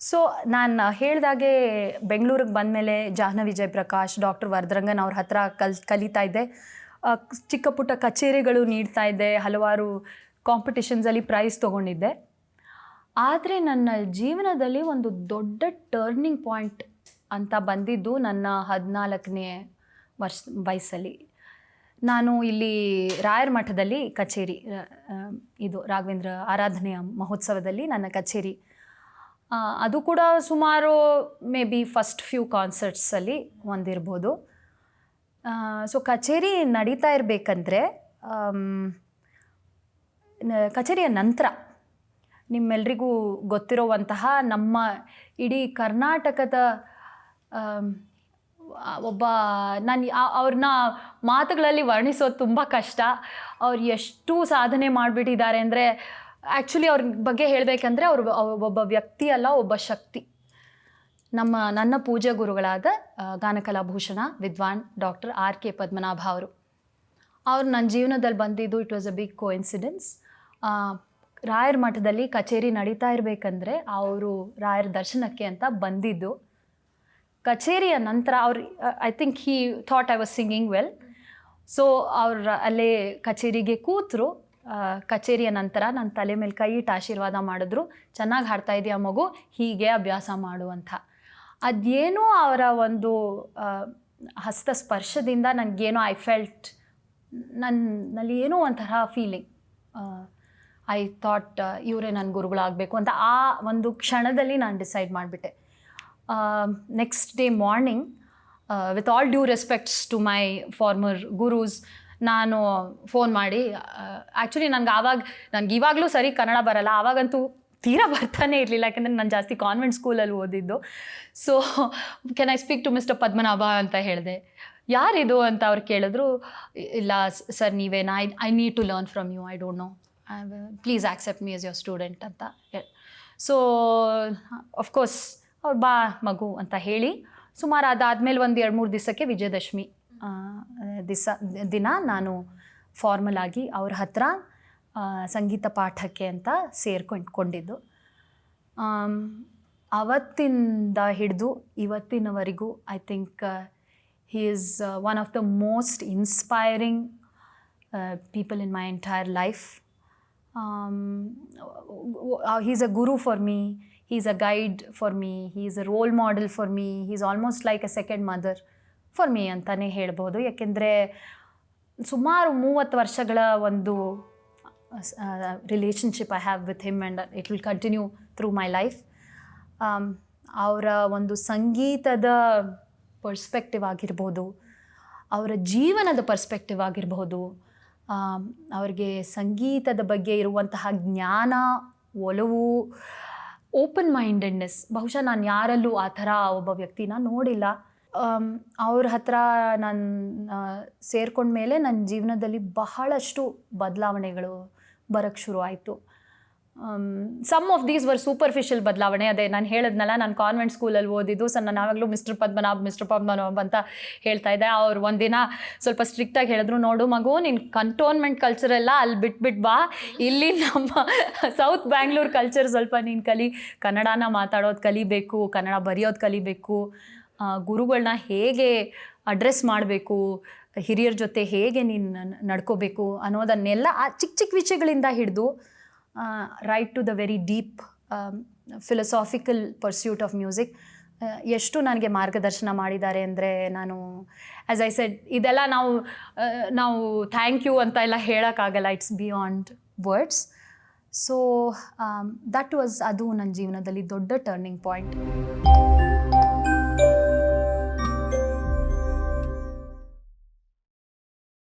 So ನಾನು ಹೇಳ್ದಾಗೆ ಬೆಂಗಳೂರಿಗೆ ಬಂದಮೇಲೆ ಜಾಹ್ನವಿ ಜಯಪ್ರಕಾಶ್ ಡಾಕ್ಟರ್ ವರದರಂಗನ್ ಅವ್ರ ಹತ್ರ ಕಲ್, ಕಲಿತಾ ಇದ್ದೆ. ಚಿಕ್ಕ ಪುಟ್ಟ ಕಚೇರಿಗಳು ನೀಡ್ತಾ ಇದ್ದೆ, ಹಲವಾರು ಕಾಂಪಿಟೇಷನ್ಸಲ್ಲಿ ಪ್ರೈಸ್ ತೊಗೊಂಡಿದ್ದೆ. ಆದರೆ ನನ್ನ ಜೀವನದಲ್ಲಿ ಒಂದು ದೊಡ್ಡ ಟರ್ನಿಂಗ್ ಪಾಯಿಂಟ್ ಅಂತ ಬಂದಿದ್ದು ನನ್ನ ಹದಿನಾಲ್ಕನೇ ವರ್ಷ, ವಯಸ್ಸಲ್ಲಿ. ನಾನು ಇಲ್ಲಿ ರಾಯರ ಮಠದಲ್ಲಿ ಕಚೇರಿ ಇದು ರಾಘವೇಂದ್ರ ಆರಾಧನೆಯ ಮಹೋತ್ಸವದಲ್ಲಿ ನನ್ನ ಕಚೇರಿ ಅದು ಕೂಡ ಸುಮಾರು ಮೇ ಬಿ ಫಸ್ಟ್ ಫ್ಯೂ ಕಾನ್ಸರ್ಟ್ಸಲ್ಲಿ ಒಂದಿರ್ಬೋದು. ಸೊ ಕಚೇರಿ ನಡೀತಾ ಇರಬೇಕಂದ್ರೆ ಕಚೇರಿಯ ನಂತರ ನಿಮ್ಮೆಲ್ರಿಗೂ ಗೊತ್ತಿರುವಂತಹ ನಮ್ಮ ಇಡೀ ಕರ್ನಾಟಕದ ಒಬ್ಬ, ನಾನು ಅವ್ರನ್ನ ಮಾತುಗಳಲ್ಲಿ ವರ್ಣಿಸೋದು ತುಂಬ ಕಷ್ಟ. ಅವ್ರು ಎಷ್ಟು ಸಾಧನೆ ಮಾಡಿಬಿಟ್ಟಿದ್ದಾರೆ ಅಂದರೆ ಆ್ಯಕ್ಚುಲಿ ಅವ್ರ ಬಗ್ಗೆ ಹೇಳಬೇಕಂದ್ರೆ ಅವರು ಒಬ್ಬ ವ್ಯಕ್ತಿ ಅಲ್ಲ, ಒಬ್ಬ ಶಕ್ತಿ. ನಮ್ಮ, ನನ್ನ ಪೂಜಾ ಗುರುಗಳಾದ ಗಾನಕಲಾಭೂಷಣ ವಿದ್ವಾನ್ ಡಾಕ್ಟರ್ ಆರ್ ಕೆ ಪದ್ಮನಾಭ ಅವರು. ಅವ್ರು ನನ್ನ ಜೀವನದಲ್ಲಿ ಬಂದಿದ್ದು it was a big coincidence ರಾಯರ ಮಠದಲ್ಲಿ ಕಚೇರಿ ನಡೀತಾ ಇರಬೇಕಂದ್ರೆ ಅವರು ರಾಯರ ದರ್ಶನಕ್ಕೆ ಅಂತ ಬಂದಿದ್ದು. ಕಚೇರಿಯ ನಂತರ ಅವ್ರು, I think he thought I was singing well. So, ಅವ್ರ ಅಲ್ಲೇ ಕಚೇರಿಗೆ ಕೂತರು. ಕಚೇರಿಯ ನಂತರ ನನ್ನ ತಲೆ ಮೇಲೆ ಕೈ ಇಟ್ಟು ಆಶೀರ್ವಾದ ಮಾಡಿದ್ರು. ಚೆನ್ನಾಗಿ ಹಾಡ್ತಾ ಇದೆಯಾ ಮಗು? ಹೀಗೆ ಅಭ್ಯಾಸ ಮಾಡುವಂಥ ಅದೇನೋ ಅವರ ಒಂದು ಹಸ್ತ ಸ್ಪರ್ಶದಿಂದ ನನಗೇನೋ ಐ ಫೆಲ್ಟ್ ನನ್ನಲ್ಲಿ ಏನೋ ಒಂಥರ ಫೀಲಿಂಗ್ ಐ ಥಾಟ್ ಇವರೇ ನನ್ನ ಗುರುಗಳಾಗಬೇಕು ಅಂತ ಆ ಒಂದು ಕ್ಷಣದಲ್ಲಿ ನಾನು ಡಿಸೈಡ್ ಮಾಡಿಬಿಟ್ಟೆ. Next day morning with all due respects to my former gurus ನಾನು ಫೋನ್ ಮಾಡಿ ಆ್ಯಕ್ಚುಲಿ ನನಗೆ ಆವಾಗ, ನನಗೆ ಇವಾಗಲೂ ಸರಿ ಕನ್ನಡ ಬರಲ್ಲ, ಆವಾಗಂತೂ ತೀರಾ ಬರ್ತಾನೆ ಇರಲಿಲ್ಲ, ಯಾಕೆಂದರೆ ನಾನು ಜಾಸ್ತಿ ಕಾನ್ವೆಂಟ್ ಸ್ಕೂಲಲ್ಲಿ ಓದಿದ್ದು. So can I speak to mister Padmanabha ಅಂತ ಹೇಳಿದೆ. ಯಾರಿದು ಅಂತ ಅವ್ರು ಕೇಳಿದ್ರು, ಇಲ್ಲ sir, ನೀವೇನಾ? I I need to learn from you I don't know please accept me as your student ಅಂತ ಸೊ ಅಫ್ಕೋರ್ಸ್ ಅವ್ರು ಬಾ ಮಗು ಅಂತ ಹೇಳಿ, ಸುಮಾರು ಅದಾದಮೇಲೆ ಒಂದು ಎರಡು ಮೂರು ದಿವಸಕ್ಕೆ ವಿಜಯದಶಮಿ ದಿಸ, ದಿನ ನಾನು ಫಾರ್ಮಲ್ ಆಗಿ ಅವ್ರ ಹತ್ರ ಸಂಗೀತ ಪಾಠಕ್ಕೆ ಅಂತ ಸೇರ್ಕೊಂಡ್ಕೊಂಡಿದ್ದು. ಅವತ್ತಿಂದ ಹಿಡಿದು ಇವತ್ತಿನವರೆಗೂ I think he is one of the most inspiring people in my entire life he's a guru is a guide for me for is a role model for me me. Is almost like a second mother. For me ಅಂತಲೇ ಹೇಳ್ಬೋದು. ಯಾಕೆಂದರೆ ಸುಮಾರು ಮೂವತ್ತು ವರ್ಷಗಳ ಒಂದು relationship I have with him and it will continue through my life ಅವರ ಒಂದು ಸಂಗೀತದ ಪರ್ಸ್ಪೆಕ್ಟಿವ್ ಆಗಿರ್ಬೋದು, ಅವರ ಜೀವನದ ಪರ್ಸ್ಪೆಕ್ಟಿವ್ ಆಗಿರಬಹುದು ಅವರಿಗೆ ಸಂಗೀತದ ಬಗ್ಗೆ ಇರುವಂತಹ ಜ್ಞಾನ, ಒಲವು ಓಪನ್ ಮೈಂಡೆಡ್ನೆಸ್ ಬಹುಶಃ ನಾನು ಯಾರಲ್ಲೂ ಆ ಥರ ಒಬ್ಬ ವ್ಯಕ್ತಿನ ನೋಡಿಲ್ಲ. ಅವ್ರ ಹತ್ರ ನಾನು ಸೇರ್ಕೊಂಡ ಮೇಲೆ ನನ್ನ ಜೀವನದಲ್ಲಿ ಬಹಳಷ್ಟು ಬದಲಾವಣೆಗಳು ಬರೋಕ್ಕೆ ಶುರು ಆಯಿತು. Some of these were superficial ಬದಲಾವಣೆ. ಅದೇ ನಾನು ಹೇಳಿದ್ನಲ್ಲ, ನಾನು ಕಾನ್ವೆಂಟ್ ಸ್ಕೂಲಲ್ಲಿ ಓದಿದ್ದು ಸೊ ನಾನು ಯಾವಾಗಲೂ ಮಿಸ್ಟರ್ ಪದ್ಮನಾಭ್ ಮಿಸ್ಟರ್ ಪದ್ಮನಾಭ್ ಅಂತ ಹೇಳ್ತಾ ಇದ್ದೆ. ಅವ್ರು ಒಂದಿನ ಸ್ವಲ್ಪ ಸ್ಟ್ರಿಕ್ಟಾಗಿ ಹೇಳಿದ್ರು, ನೋಡು ಮಗು ನಿನ್ನ ಕಂಟೋನ್ಮೆಂಟ್ ಕಲ್ಚರ್ ಎಲ್ಲ ಅಲ್ಲಿ ಬಿಟ್ಬಿಟ್ಟು ಬಾ. ಇಲ್ಲಿ ನಮ್ಮ ಸೌತ್ ಬ್ಯಾಂಗ್ಳೂರ್ ಕಲ್ಚರ್ ಸ್ವಲ್ಪ ನೀನು ಕಲಿ ಕನ್ನಡನ ಮಾತಾಡೋದು ಕಲಿಬೇಕು, ಕನ್ನಡ ಬರೆಯೋದು ಕಲಿಬೇಕು. ಗುರುಗಳನ್ನ ಹೇಗೆ ಅಡ್ರೆಸ್ ಮಾಡಬೇಕು, ಹಿರಿಯರ ಜೊತೆ ಹೇಗೆ ನೀನು ನಡ್ಕೋಬೇಕು ಅನ್ನೋದನ್ನೆಲ್ಲ ಆ ಚಿಕ್ಕ ಚಿಕ್ಕ ವಿಷಯಗಳಿಂದ ಹಿಡಿದು right to the very deep philosophical pursuit of music ಎಷ್ಟು ನನಗೆ ಮಾರ್ಗದರ್ಶನ ಮಾಡಿದ್ದಾರೆ ಅಂದರೆ ನಾನು ಆ್ಯಸ್ ಐ ಸೆಡ್ ಇದೆಲ್ಲ ನಾವು ನಾವು ಥ್ಯಾಂಕ್ ಯು ಅಂತ ಎಲ್ಲ ಹೇಳೋಕ್ಕಾಗಲ್ಲ it's beyond words so that was ಅದು ನನ್ನ ಜೀವನದಲ್ಲಿ ದೊಡ್ಡ ಟರ್ನಿಂಗ್ ಪಾಯಿಂಟ್